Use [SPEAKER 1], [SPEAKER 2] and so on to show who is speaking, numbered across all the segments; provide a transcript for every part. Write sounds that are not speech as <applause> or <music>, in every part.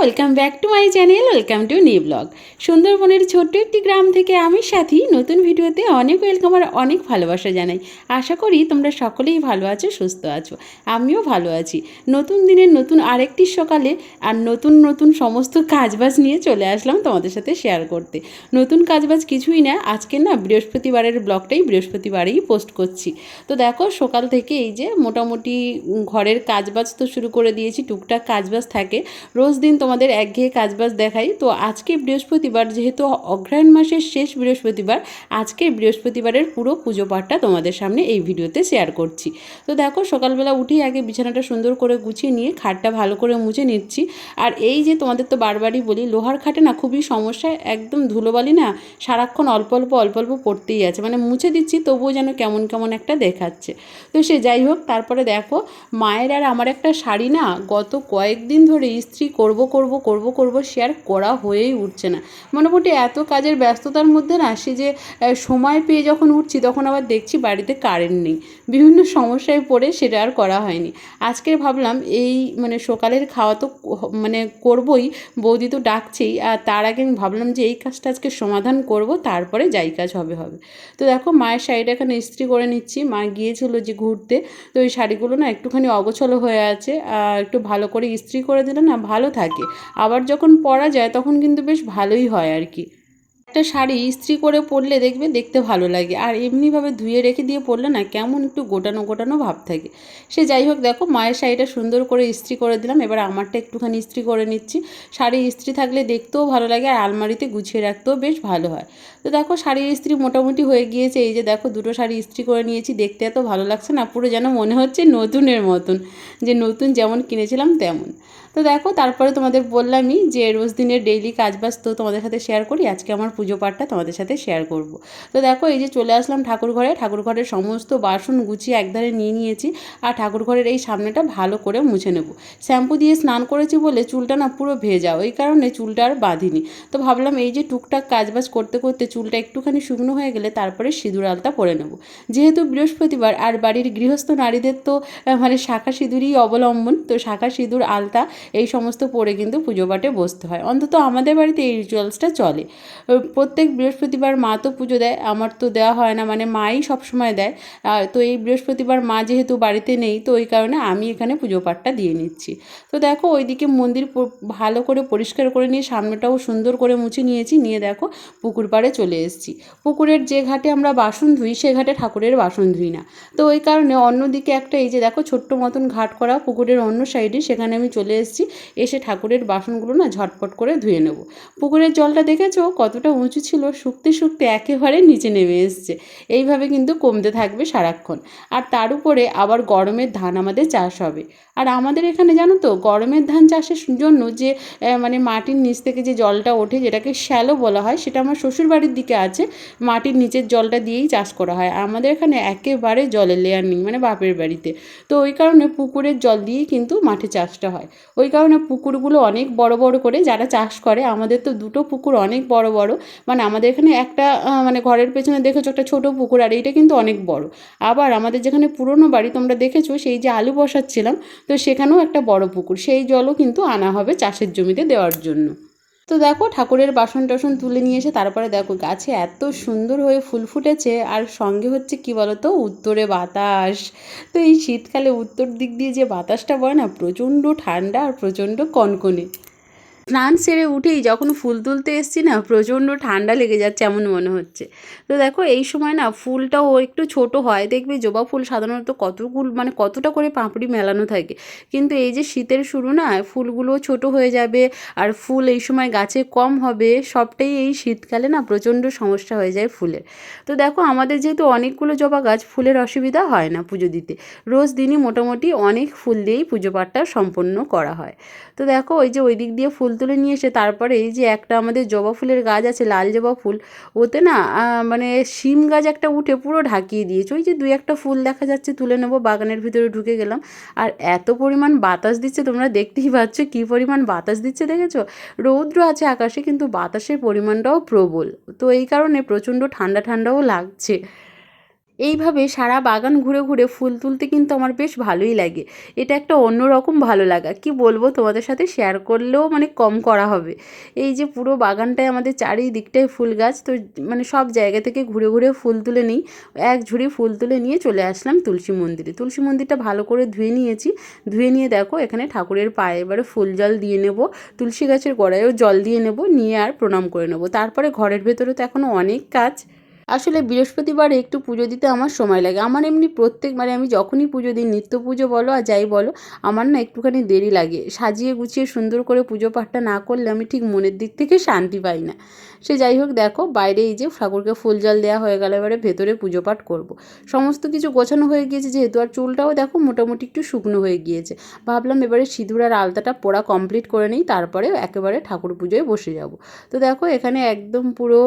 [SPEAKER 1] Welcome back to my channel welcome to new blog সুন্দরবনের ছোট্ট একটি গ্রাম থেকে আমি সাথী, নতুন ভিডিওতে অনেক ওয়েলকাম আর অনেক ভালোবাসা জানাই। আশা করি তোমরা সকলেই ভালো আছো, সুস্থ আছো। আমিও ভালো আছি। নতুন দিনের নতুন আরেকটি সকালে আর নতুন নতুন সমস্ত কাজবাজ নিয়ে চলে আসলাম তোমাদের সাথে শেয়ার করতে। নতুন কাজবাজ কিছুই না, আজকে না বৃহস্পতিবারের ব্লগটাই বৃহস্পতিবারেই পোস্ট করছি। তো দেখো, সকাল থেকে এই যে মোটামুটি ঘরের কাজবাজ তো শুরু করে দিয়েছি, টুকটাক কাজবাজ থাকে। রোজ দিন তোমাদের একঘেয়ে কাজবাজ দেখাই। তো আজকে বৃহস্পতিবার, যেহেতু অগ্রহায়ণ মাসের শেষ বৃহস্পতিবার আজকে বৃহস্পতিবারের পুরো পুজো পাঠটা তোমাদের সামনে এই ভিডিওতে শেয়ার করছি। তো দেখো, সকালবেলা উঠেই আগে বিছানাটা সুন্দর করে গুছিয়ে নিয়ে খাটটা ভালো করে মুছে নিচ্ছি। আর এই যে তোমাদের তো বারবারই বলি, লোহার খাটে না খুবই সমস্যা একদম ধুলোবালি না সারাক্ষণ অল্প অল্প অল্প অল্প পড়তেই আছে। মানে মুছে দিচ্ছি, তবুও যেন কেমন কেমন একটা দেখাচ্ছে। তো সে যাই হোক, তারপরে দেখো, মায়ের আর আমার একটা শাড়ি না গত কয়েকদিন ধরে ইস্ত্রি করব করব করব করব শেয়ার করা হয়েই উঠছে না। মোটামুটি এত কাজের ব্যস্ততার মধ্যে না, সে যে সময় পেয়ে যখন উঠছি, তখন আবার দেখছি বাড়িতে কারেন্ট নেই। বিভিন্ন সমস্যায় পড়ে সেটা আর করা হয়নি। আজকে ভাবলাম এই মানে সকালের খাওয়া তো মানে করবই, বৌদি তো ডাকছেই, আর তার আগে আমি ভাবলাম যে এই কাজটা আজকে সমাধান করব, তারপরে যাই কাজ হবে হবে। তো দেখো মায়ের শাড়িটা এখানে ইস্ত্রি করে নিচ্ছি। মা গিয়েছিল যে ঘুরতে, তো ওই শাড়িগুলো না একটুখানি অগোছলো হয়ে আছে একটু ভালো করে ইস্ত্রি করে দিলে না ভালো থাকে। আবার যখন পরা যায় তখন কিন্তু বেশ ভালোই হয় আর কি। একটা শাড়ি ইস্ত্রি করে পরলে দেখবে দেখতে ভালো লাগে। আর এমনিভাবে ধুয়ে রেখে দিয়ে পরলে না কেমন একটু গোটানো গোটানো ভাব থাকে। সে যাই হোক দেখো, মায়ের শাড়িটা সুন্দর করে ইস্ত্রি করে দিলাম। এবার আমারটা একটুখানি ইস্ত্রি করে নিচ্ছি। শাড়ি ইস্ত্রি থাকলে দেখতেও ভালো লাগে আর আলমারিতে গুছিয়ে রাখতেও বেশ ভালো হয়। তো দেখো শাড়ির ইস্ত্রি মোটামুটি হয়ে গিয়েছে, এই যে দেখো দুটো শাড়ি ইস্ত্রি করে নিয়েছি, দেখতে এত ভালো লাগছে না, পুরো যেন মনে হচ্ছে নতুনের মতন, যে নতুন যেমন কিনেছিলাম তেমন। তো দেখো তারপরে তোমাদের বললামই যে রোজ দিনের ডেইলি কাজবাজ তো তোমাদের সাথে শেয়ার করি, আজকে আমার পুজো পাঠটা তোমাদের সাথে শেয়ার করব। তো দেখো এই যে চলে আসলাম ঠাকুর ঘরে, ঠাকুর ঘরের সমস্ত বাসন গুছিয়ে একধারে নিয়ে নিয়েছি, আর ঠাকুর ঘরের এই সামনেটা ভালো করে মুছে নেব। শ্যাম্পু দিয়ে স্নান করেছি বলে চুলটা না পুরো ভেজা, ওই কারণে চুলটা আর বাঁধিনি। তো ভাবলাম এই যে টুকটাক কাজবাজ করতে করতে চুলটা একটুখানি শুকনো হয়ে গেলে তারপরে সিঁদুর আলতা পরে নেব। যেহেতু বৃহস্পতিবার আর বাড়ির গৃহস্থ নারীদের তো মানে শাখা সিঁদুরই অবলম্বন, তো শাখা সিঁদুর, আলতা এই সমস্ত পরে কিন্তু পুজো পাঠে বসতে হয়। অন্তত আমাদের বাড়িতে এই রিচুয়ালসটা চলে। প্রত্যেক বৃহস্পতিবার মা তো পুজো দেয়, আমার তো দেওয়া হয় না মানে মাই সবসময় দেয়। তো এই বৃহস্পতিবার মা যেহেতু বাড়িতে নেই, তো ওই কারণে আমি এখানে পুজো পাঠটা দিয়ে নিচ্ছি। তো দেখো, ওইদিকে মন্দির ভালো করে পরিষ্কার করে নিয়ে, সামনেটাও সুন্দর করে মুছে নিয়েছি, নিয়ে দেখো পুকুর পাড়ে চলে এসেছি। পুকুরের যে ঘাটে আমরা বাসন ধুই, সে ঘাটে ঠাকুরের বাসন ধুই না। তো ওই কারণে অন্যদিকে একটা এই যে দেখো ছোট্ট মতন ঘাট করা পুকুরের অন্য সাইডে, সেখানে আমি চলে এসেছি। এসে ঠাকুরের বাসনগুলো না ঝটপট করে ধুয়ে নেব। পুকুরের জলটা দেখেছ? কতটা উঁচু ছিল, শুকতে শুকতে একেবারে নিচে নেমে এসছে। এইভাবে কিন্তু কমতে থাকবে সারাক্ষণ। আর তার উপরে আবার গরমের ধান আমাদের চাষ হবে। আর আমাদের এখানে জানো তো, গরমের ধান চাষের জন্য যে মানে মাটির নিচ থেকে যে জলটা ওঠে, যেটাকে শ্যালো বলা হয়, সেটা আমার শ্বশুর বাড়ির দিকে আছে, মাটির নিচের জলটা দিয়েই চাষ করা হয়। আমাদের এখানে একেবারে জলের লেয়ার নেই মানে বাপের বাড়িতে। তো ওই কারণে পুকুরের জল দিয়েই কিন্তু মাঠে চাষটা হয়। ওই কারণে পুকুরগুলো অনেক বড় বড় করে যারা চাষ করে, আমাদের তো দুটো পুকুর অনেক বড় বড় মানে আমাদের এখানে একটা মানে ঘরের পেছনে দেখেছ একটা ছোট পুকুর, আর এইটা কিন্তু অনেক বড়। আবার আমাদের যেখানে পুরনো বাড়ি তোমরা দেখেছ, সেই যে আলু বসাচ্ছিলাম তো সেখানেও একটা বড় পুকুর। সেই জলও কিন্তু আনা হবে চাষের জমিতে দেওয়ার জন্য। তো দেখো, ঠাকুরের বাসন টাসন তুলে নিয়ে এসে তারপরে দেখো, গাছে এত সুন্দর হয়ে ফুল ফুটেছে আর সঙ্গে হচ্ছে কি বলতো, উত্তরে বাতাস। তো এই শীতকালে উত্তর দিক দিয়ে যে বাতাসটা বয় না, প্রচণ্ড ঠান্ডা আর প্রচণ্ড কনকনে। স্নান সেরে উঠেই যখন ফুল তুলতে এসছি না, প্রচণ্ড ঠান্ডা লেগে যাচ্ছে এমন মনে হচ্ছে। তো দেখো, এই সময় না ফুলটাও একটু ছোট হয়, দেখবে জবা ফুল সাধারণত কতগুলো মানে কতটা করে পাঁপড়ি মেলানো থাকে। কিন্তু এই যে শীতের শুরু না ফুলগুলো ছোট হয়ে যাবে আর ফুল এই সময় গাছে কম হবে, সবটাই এই শীতকালে না প্রচণ্ড সমস্যা হয়ে যায় ফুলের। তো দেখো, আমাদের যেহেতু অনেকগুলো জবা গাছ, ফুলের অসুবিধা হয় না পুজো দিতে। রোজ দিনই মোটামুটি অনেক ফুল দিয়েই পুজো পাঠটা সম্পন্ন করা হয়। তো দেখো, ওই যে ওই দিক দিয়ে ফুল তুলে নিয়ে এসে তারপরে এই যে একটা আমাদের জবা ফুলের গাছ আছে, লাল জবা ফুল, ওতে না মানে শিম গাছ একটা উঠে পুরো ঢাকিয়ে দিয়েছে। ওই যে দুই একটা ফুল দেখা যাচ্ছে, তুলে নেব, বাগানের ভিতরে ঢুকে গেলাম। আর এত পরিমাণ বাতাস দিচ্ছে, তোমরা দেখতেই পাচ্ছ কী পরিমাণ বাতাস দিচ্ছে, দেখেছ? রৌদ্র আছে আকাশে, কিন্তু বাতাসের পরিমাণটাও প্রবল। তো এই কারণে প্রচণ্ড ঠান্ডা ঠান্ডাও লাগছে। এইভাবে সারা বাগান ঘুরে ঘুরে ফুল তুলতে কিন্তু আমার বেশ ভালোই লাগে। এটা একটা অন্যরকম ভালো লাগা। কি বলব তোমাদের সাথে? শেয়ার করলেও মানে কম করা হবে। এই যে পুরো বাগানটায় আমাদের চারিদিকটায় ফুল গাছ, তো মানে সব জায়গা থেকে ঘুরে ঘুরে ফুল তুলে নিই। এক ঝুড়ি ফুল তুলে নিয়ে চলে আসলাম তুলসী মন্দিরে। তুলসী মন্দিরটা ভালো করে ধুয়ে নিয়েছি। ধুয়ে নিয়ে দেখো এখানে ঠাকুরের পায়ে এবারে ফুল জল দিয়ে নেব। তুলসী গাছের গোড়ায়ও জল দিয়ে নেব। নিয়ে আর প্রণাম করে নেব। তারপরে ঘরের ভেতরে তো এখনও অনেক কাজ। আসলে বৃহস্পতিবারে একটু পুজো দিতে আমার সময় লাগে। আমার এমনি প্রত্যেক মানে আমি যখনই পুজো দিই, নিত্য পুজো বলো আর যাই বলো, আমার না একটুখানি দেরি লাগে। সাজিয়ে গুছিয়ে সুন্দর করে পুজো পাঠটা না করলে আমি ঠিক মনের দিক থেকে শান্তি পাই না। সে যাই হোক, দেখো, বাইরে এই যে ঠাকুরকে ফুল জল দেওয়া হয়ে গেল, এবারে ভেতরে পুজো পাঠ করব। সমস্ত কিছু গোছানো হয়ে গিয়েছে, যেহেতু আর চুলটাও দেখো মোটামুটি একটু শুকনো হয়ে গিয়েছে। ভাবলাম এবারে সিঁদুর আর আলতাটা পোড়া কমপ্লিট করে নিই, তারপরে একেবারে ঠাকুর পুজোয় বসে যাব। তো দেখো, এখানে একদম পুরো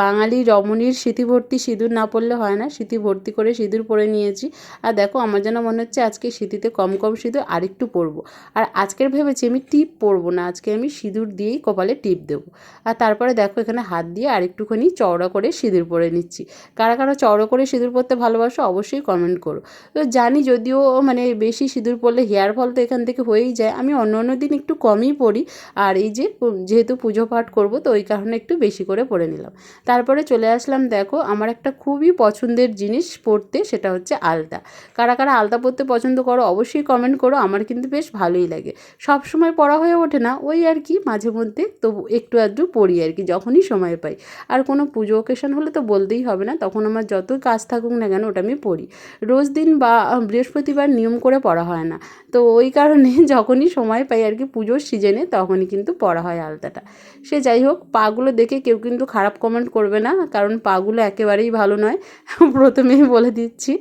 [SPEAKER 1] বাঙালি রমণীর স্মৃতি ভর্তি সিঁদুর না পড়লে হয় না স্মৃতি ভর্তি করে সিঁদুর পরে নিয়েছি। আর দেখো, আমার যেন মনে হচ্ছে আজকে স্মৃতিতে কম কম সিঁদুর আরেকটু পরবো। আর আজকের ভেবেছি আমি টিপ পরবো না, আজকে আমি সিঁদুর দিয়েই কপালে টিপ দেবো। আর তারপরে দেখো এখানে হাত দিয়ে আরেকটুখানি চওড়া করে সিঁদুর পরে নিচ্ছি। কারা কারা চওড়া করে সিঁদুর পরতে ভালোবাসো অবশ্যই কমেন্ট করো। তো জানি যদিও মানে বেশি সিঁদুর পরলে হেয়ার ফল তো এখান থেকে হয়েই যায়, আমি অন্য অন্য দিন একটু কমই পরি। আর এই যে যেহেতু পুজো পাঠ করব তো ওই কারণে একটু বেশি করে পরে নিলাম। তারপরে চলে আসলাম দেখো আমার একটা খুবই পছন্দের জিনিস পরতে, সেটা হচ্ছে আলতা। কারা কারা আলতা পরতে পছন্দ করো অবশ্যই কমেন্ট করো, আমার কিন্তু বেশ ভালোই লাগে। সব সময় পড়া হয়ে ওঠে না, ওই আর কি মাঝে মধ্যে তবু একটু আধটু পড়ি আর কি যখনই সময় পাই। আর কোনো পুজো ওকেশন হলে তো বলতেই হবে না, তখন আমার যতই কাজ থাকুক না কেন ওটা আমি পড়ি। রোজ দিন বা বৃহস্পতিবার নিয়ম করে পড়া হয় না। তো ওই কারণে <laughs> যখনই সময় পাই আর কি পুজোর সিজনে তখনই কিন্তু পড়া হয় আলতাটা। সে যাই হোক, পাগুলো দেখে কেউ কিন্তু খারাপ কমেন্ট করবে না, কারণ পাগুলো একেবারেই ভালো নয়। <laughs> প্রথমেই বলে দিচ্ছি।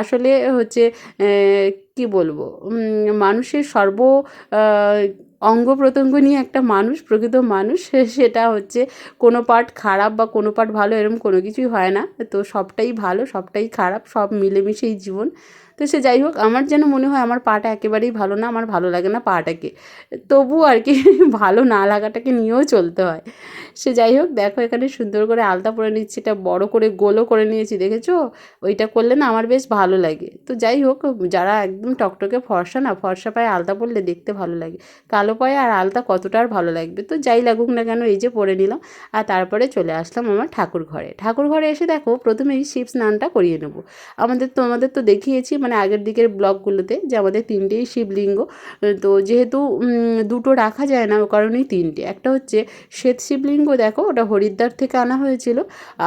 [SPEAKER 1] আসলে হচ্ছে কি বলব? মানুষের সর্ব অঙ্গ প্রত্যঙ্গ নিয়ে একটা মানুষ, প্রকৃত মানুষ সেটা হচ্ছে কোনো পার্ট খারাপ বা কোনো পার্ট ভালো এরকম কোনো কিছুই হয় না। তো সবটাই ভালো, সবটাই খারাপ, সব মিলেমিশেই জীবন। তো সে যাই হোক, আমার যেন মনে হয় আমার পাটা একেবারেই ভালো না, আমার ভালো লাগে না পাটাকে। তবু আর কি <laughs> ভালো না লাগাটাকে নিয়েও চলতে হয়। সে যাই হোক, দেখো এখানে সুন্দর করে আলতা পরে নিচ্ছি, এটা বড় করে গোলও করে নিয়েছি, দেখেছ? ওইটা করলে না আমার বেশ ভালো লাগে। তো যাই হোক, যারা একদম টকটকে ফর্সা না, ফর্সা পায়ে আলতা পরলে দেখতে ভালো লাগে। কালো পায়ে আর আলতা কতটা আর ভালো লাগবে? তো যাই লাগুক না কেন, এই যে পরে নিলাম। আর তারপরে চলে আসলাম আমার ঠাকুর ঘরে ঠাকুর ঘরে এসে দেখো, প্রথমেই শিব স্নানটা করিয়ে নেব। আমাদের তো আমাদের তো দেখিয়েছি মানে আগের দিকের ব্লকগুলোতে যে আমাদের তিনটেই শিবলিঙ্গ, তো যেহেতু দুটো রাখা যায় না, ও কারণেই তিনটে। একটা হচ্ছে শ্বেত শিবলিঙ্গ, দেখো, ওটা হরিদ্বার থেকে আনা হয়েছিল।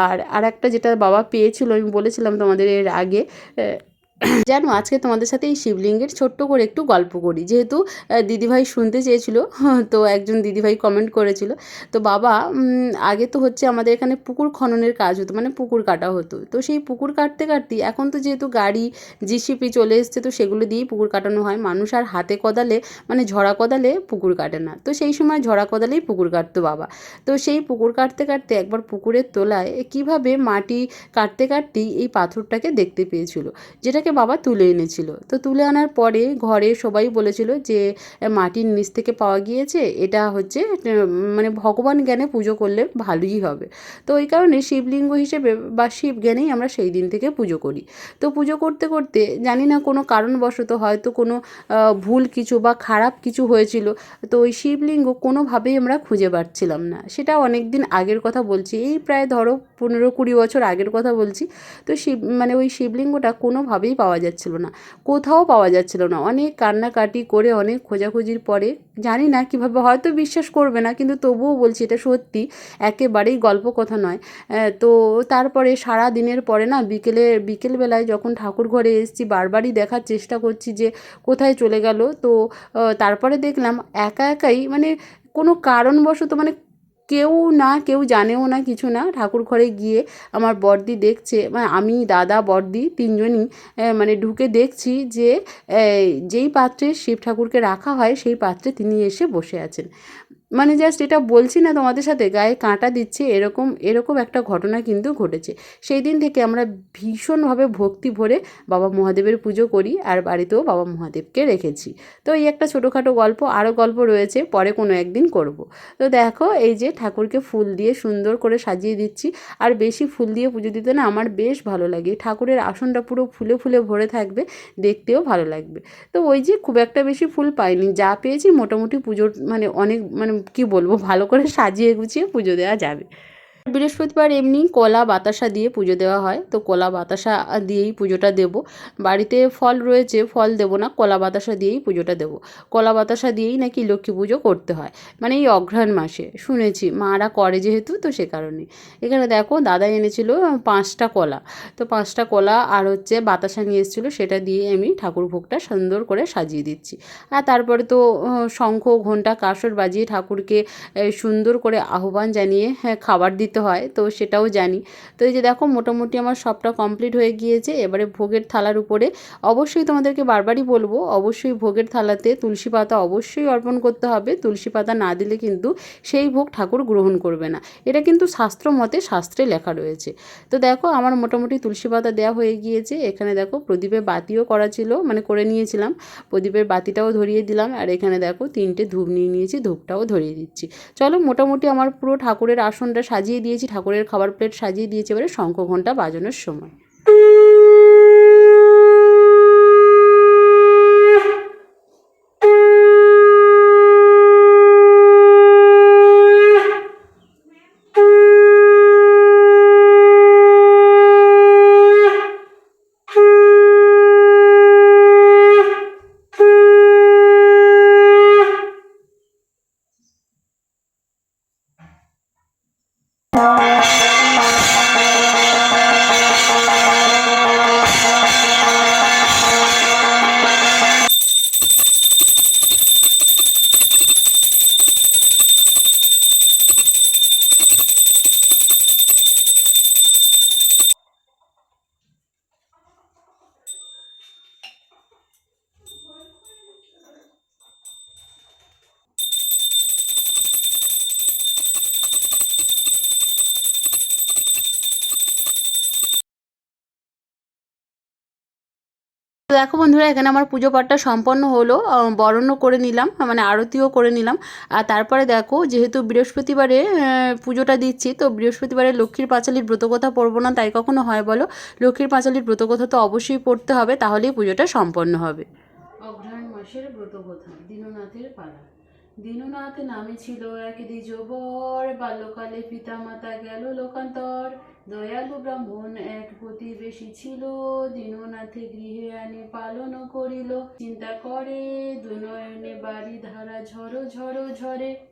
[SPEAKER 1] আর আর একটা যেটা বাবা পেয়েছিল, আমি বলেছিলাম তোমাদের এর আগে জানো আজকে তোমাদের সাথে এই শিবলিঙ্গের ছোট্ট করে একটু গল্প করি। যেহেতু দিদিভাই শুনতে চেয়েছিল, তো একজন দিদিভাই কমেন্ট করেছিল। তো বাবা আগে তো হচ্ছে আমাদের এখানে পুকুর খননের কাজ হতো মানে পুকুর কাটা হতো। তো সেই পুকুর কাটতে কাটতে, এখন তো যেহেতু গাড়ি, জিসিপি চলে এসছে, তো সেগুলো দিয়েই পুকুর কাটানো হয়। মানুষ আর হাতে কোদালে মানে ঝরা কোদালে পুকুর কাটে না। তো সেই সময় ঝরা কোদালেই পুকুর কাটতো বাবা। তো সেই পুকুর কাটতে কাটতে একবার পুকুরের তলায় কীভাবে মাটি কাটতে কাটতেই এই পাথরটাকে দেখতে পেয়েছিল। যেটাকে বাবা তুলে এনেছিল। তো তুলে আনার পরে ঘরে সবাই বলেছিল যে, মাটির নিচ থেকে পাওয়া গিয়েছে, এটা হচ্ছে মানে ভগবান জ্ঞানে পুজো করলে ভালোই হবে। তো ওই কারণে শিবলিঙ্গ হিসেবে বা শিব জ্ঞানেই আমরা সেই দিন থেকে পুজো করি। তো পুজো করতে করতে, জানি না কোনো কারণবশত হয়তো কোনো ভুল কিছু বা খারাপ কিছু হয়েছিল, তো ওই শিবলিঙ্গ কোনোভাবেই আমরা খুঁজে পাচ্ছিলাম না। সেটা অনেক দিন আগের কথা বলছি, এই প্রায় ধরো পনেরো কুড়ি বছর আগের কথা বলছি। তো শিব মানে ওই শিবলিঙ্গটা কোনোভাবেই পাওয়া যাচ্ছিল না, কোথাও পাওয়া যাচ্ছিল না। অনেক কান্নাকাটি করে অনেক খোঁজাখুঁজির পরে, জানি না কীভাবে, হয়তো বিশ্বাস করবে না, কিন্তু তবুও বলছি এটা সত্যি, একেবারেই গল্প কথা নয়। তো তারপরে সারা দিনের পরে না, বিকেলে, বিকেলবেলায় যখন ঠাকুর ঘরে এসেছি, বারবারই দেখার চেষ্টা করছি যে কোথায় চলে গেল। তো তারপরে দেখলাম একা একাই মানে কোনো কারণবশত মানে কেউ না, কেউ জানেও না কিছু না। ঠাকুর ঘরে গিয়ে আমার বর্দি দেখছে মানে আমি, দাদা, বর্দি তিনজনই মানে ঢুকে দেখছি যে যেই পাত্রে শিব ঠাকুরকে রাখা হয়, সেই পাত্রে তিনি এসে বসে আছেন। মানে জাস্ট এটা বলছি না তোমাদের সাথে, গায়ে কাঁটা দিচ্ছে, এরকম এরকম একটা ঘটনা কিন্তু ঘটেছে। সেই দিন থেকে আমরা ভীষণভাবে ভক্তি ভরে বাবা মহাদেবের পুজো করি আর বাড়িতেও বাবা মহাদেবকে রেখেছি। তো এই একটা ছোটোখাটো গল্প, আরও গল্প রয়েছে, পরে কোনো একদিন করব। তো দেখো, এই যে ঠাকুরকে ফুল দিয়ে সুন্দর করে সাজিয়ে দিচ্ছি, আর বেশি ফুল দিয়ে পুজো দিতে না আমার বেশ ভালো লাগে। ঠাকুরের আসনটা পুরো ফুলে ফুলে ভরে থাকবে, দেখতেও ভালো লাগবে। তো ওই যে খুব একটা বেশি ফুল পাইনি, যা পেয়েছি মোটামুটি পুজোর মানে অনেক মানে কি বলব ভালো করে সাজিয়ে গুছিয়ে পুজো দেওয়া যাবে। বৃহস্পতিবার এমনি কলা বাতাসা দিয়ে পুজো দেওয়া হয়। তো কলা বাতাসা দিয়েই পুজোটা দেব। বাড়িতে ফল রয়েছে, ফল দেবো না, কলা বাতাসা দিয়েই পুজোটা দেবো। কলা বাতাসা দিয়েই নাকি লক্ষ্মী পুজো করতে হয়। মানে এই অঘ্রাণ মাসে, শুনেছি। মারা করে যেহেতু, তো সে কারণে। এখানে দেখো, দাদা এনেছিল পাঁচটা কলা। তো পাঁচটা কলা আর হচ্ছে বাতাসা নিয়ে এসেছিল, সেটা দিয়ে আমি ঠাকুর ভোগটা সুন্দর করে সাজিয়ে দিচ্ছি। আর তারপরে তো শঙ্খ ঘণ্টা কাসর বাজিয়ে ঠাকুরকে সুন্দর করে আহ্বান জানিয়ে হ্যাঁ খাবার দিতে হয়, তো সেটাও জানি। তো এই যে দেখো, মোটামুটি আমার সবটা কমপ্লিট হয়ে গিয়েছে। এবারে ভোগের থালার উপরে অবশ্যই তোমাদেরকে বারবারই বলব, অবশ্যই ভোগের থালাতে তুলসী পাতা অবশ্যই অর্পণ করতে হবে। তুলসী পাতা না দিলে কিন্তু সেই ভোগ ঠাকুর গ্রহণ করবে না। এটা কিন্তু শাস্ত্র মতে শাস্ত্রে লেখা রয়েছে। তো দেখো, আমার মোটামুটি তুলসী পাতা দেওয়া হয়ে গিয়েছে। এখানে দেখো প্রদীপে বাতিও করা ছিল মানে করে নিয়েছিলাম। প্রদীপের বাতিটাও ধরিয়ে দিলাম, আর এখানে দেখো, তিনটে ধূপ নিয়ে নিয়েছি, ধূপটাও ধরিয়ে দিচ্ছি। চলো, মোটামুটি আমার পুরো ঠাকুরের আসনটা সাজিয়ে দিয়েছি ঠাকুরের খাবার প্লেট সাজিয়ে দিয়েছি এবারে শঙ্খ ঘণ্টা বাজানোর সময়। তো দেখো বন্ধুরা, এখানে আমার পুজো পাঠটা সম্পন্ন হলো বরণও করে নিলাম মানে আরতিও করে নিলাম। আর তারপরে দেখো, যেহেতু বৃহস্পতিবারে পুজোটা দিচ্ছি, তো বৃহস্পতিবারে লক্ষ্মীর পাঁচালির ব্রতকথা পড়ব না, তাই কখনো হয় বলো? লক্ষ্মীর পাঁচালির ব্রতকথা তো অবশ্যই পড়তে হবে, তাহলেই পুজোটা সম্পন্ন হবে।
[SPEAKER 2] অঘ্রাণ মাসের ব্রতকথা দীননাথের পালা। দীননাথ নামে ছিল এক দ্বিজবর। বাল্যকালে পিতা মাতা গেল লোকান্তর। দয়ালু ব্রাহ্মণ এক প্রতিবেশী ছিল। দীননাথে গৃহে আনে পালন করিল। চিন্তা করে, দুনয়নে বাড়ি ধারা ঝড়ো ঝড়ো ঝরে।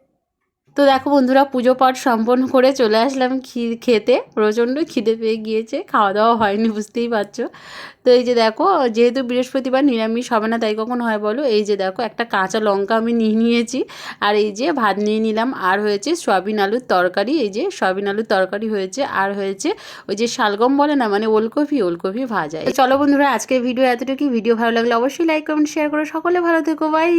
[SPEAKER 1] তো দেখো বন্ধুরা, পুজো পাঠ সম্পন্ন করে চলে আসলাম খেতে। প্রচণ্ড খিদে পেয়ে গিয়েছে, খাওয়া দাওয়া হয়নি, বুঝতেই পারছ। তো এই যে দেখো, যেহেতু বৃহস্পতিবার নিরামিষ হবে না, তাই কখন হয় বলো? এই যে দেখো, একটা কাঁচা লঙ্কা আমি নিয়ে নিয়েছি, আর এই যে ভাত নিয়ে নিলাম। আর হয়েছে সয়াবিন আলুর তরকারি, এই যে সয়াবিন আলুর তরকারি হয়েছে, আর হয়েছে ওই যে শালগম বলে না মানে ওলকপি ওলকপি ভাজা। চলো বন্ধুরা, আজকের ভিডিও এতটুকু ভিডিও ভালো লাগলে অবশ্যই লাইক কমেন্ট শেয়ার করো সকলে ভালো থেকো। বাই